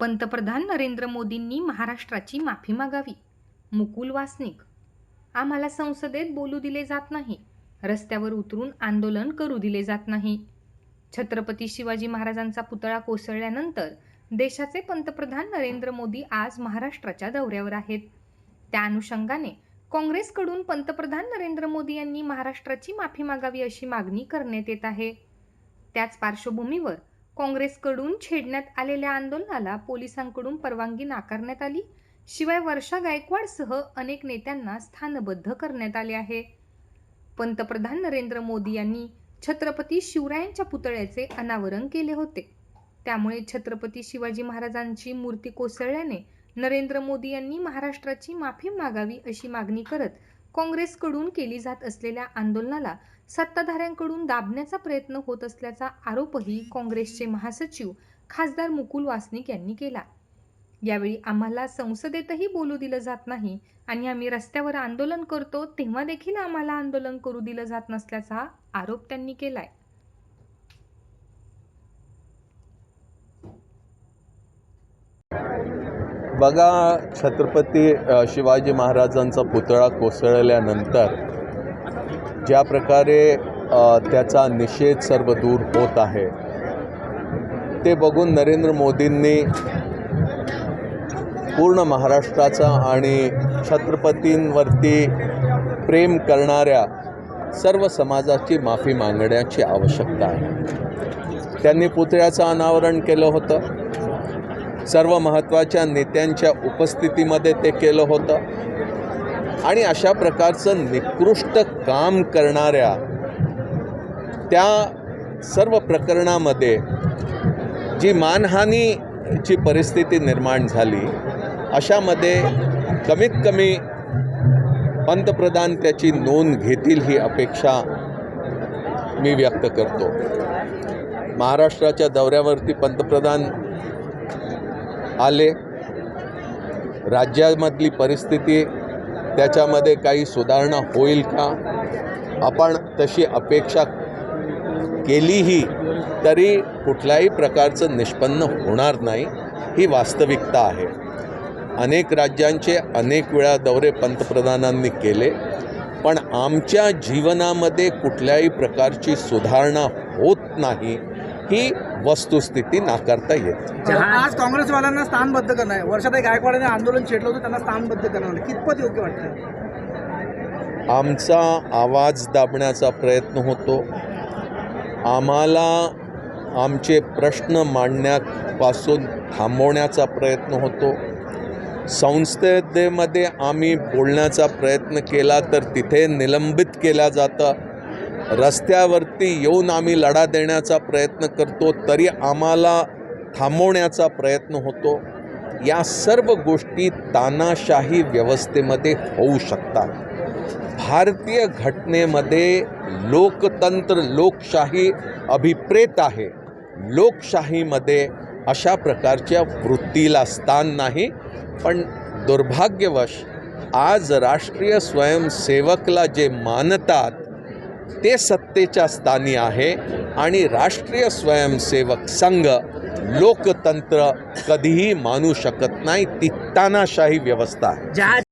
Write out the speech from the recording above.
पंतप्रधान नरेंद्र मोदींनी महाराष्ट्राची माफी मागावी. मुकुल वासनिक आम्हाला संसदेत बोलू दिले जात नाही. रस्त्यावर उतरून आंदोलन करू दिले जात नाही. छत्रपती शिवाजी महाराजांचा पुतळा कोसळल्यानंतर देशाचे पंतप्रधान नरेंद्र मोदी आज महाराष्ट्राच्या दौऱ्यावर आहेत. त्या अनुषंगाने काँग्रेसकडून पंतप्रधान नरेंद्र मोदी यांनी महाराष्ट्राची माफी मागावी अशी मागणी करण्यात येत आहे. त्याच पार्श्वभूमीवर काँग्रेसकडून छेडण्यात आलेल्या आंदोलनाला पोलिसांकडून परवानगी नाकारण्यात आली. शिवाय वर्षा गायकवाडसह अनेक नेत्यांना स्थानबद्ध करण्यात आले आहे. पंतप्रधान नरेंद्र मोदी यांनी छत्रपती शिवरायांच्या पुतळ्याचे अनावरण केले होते. त्यामुळे छत्रपती शिवाजी महाराजांची मूर्ती कोसळल्याने नरेंद्र मोदी यांनी महाराष्ट्राची माफी मागावी अशी मागणी करत काँग्रेसकडून केली जात असलेल्या आंदोलनाला सत्ताधाऱ्यांकडून दाबण्याचा प्रयत्न होत असल्याचा आरोपही काँग्रेसचे महासचिव खासदार मुकुल वासनिक यांनी केला. यावेळी आम्हाला संसदेतही बोलू दिलं जात नाही आणि आम्ही रस्त्यावर आंदोलन करतो तेव्हा देखील आम्हाला आंदोलन करू दिलं जात नसल्याचा आरोप त्यांनी केलाय. बघा छत्रपती शिवाजी महाराजांचा पुतळा कोसळल्यानंतर ज्या प्रकारे त्याचा निषेध सर्व दूर होत आहे ते बघून नरेंद्र मोदींनी पूर्ण महाराष्ट्राचा आणि छत्रपतींवरती प्रेम करणाऱ्या सर्व समाजाची माफी मागण्याची आवश्यकता आहे. त्यांनी पुतळ्याचं अनावरण केलं होतं. सर्व महत्त्वाच्या नेत्यांच्या उपस्थितीमध्ये ते केलं होतं. आणि अशा प्रकारचं निकृष्ट काम करणाऱ्या त्या सर्व प्रकरणामध्ये जी मानहानीची परिस्थिती निर्माण झाली अशामध्ये कमीत कमी पंतप्रधान त्याची नोंद घेतील ही अपेक्षा मी व्यक्त करतो. महाराष्ट्राच्या दौऱ्यावरती पंतप्रधान आले. राज्यामधली परिस्थिती त्याच्यामध्ये काही सुधारणा होईल का? आपण तशी अपेक्षा केलीही तरी कुठल्याही प्रकारचं निष्पन्न होणार नाही ही वास्तविकता आहे. अनेक राज्यांचे अनेक वेळा दौरे पंतप्रधानांनी केले पण आमच्या जीवनामध्ये कुठल्याही प्रकारची सुधारणा होत नाही ही वस्तुस्थिती नाकारता येते आज काँग्रेसवाल्यांना स्थानबद्ध करणं आहे. वर्षाताई गायकवाडांनी आंदोलन छेडलं होतं त्यांना स्थानबद्ध करणं कितपत योग्य वाटतं? आमचा आवाज दाबण्याचा प्रयत्न होतो. आम्हाला आमचे प्रश्न मांडण्यापासून थांबवण्याचा प्रयत्न होतो. संसदेमध्ये आम्ही बोलण्याचा प्रयत्न केला तर तिथे निलंबित केल्या जातं. रस्त्यावरती येऊन आम्ही लढा देण्याचा प्रयत्न करतो तरी आम्हाला थांबवण्याचा प्रयत्न होतो. या सर्व गोष्टी तानाशाही व्यवस्थेमध्ये होऊ शकतात. भारतीय घटनेमध्ये लोकतंत्र लोकशाही अभिप्रेत आहे. लोकशाहीमध्ये अशा प्रकारच्या वृत्तीला स्थान नाही पण दुर्भाग्यवश आज राष्ट्रीय स्वयंसेवकला जे मानतात ते सत्तेच्या स्थानी आहे आणि राष्ट्रीय स्वयंसेवक संघ लोकतंत्र कधीही मानू शकत नाही ती तानाशाही व्यवस्था आहे.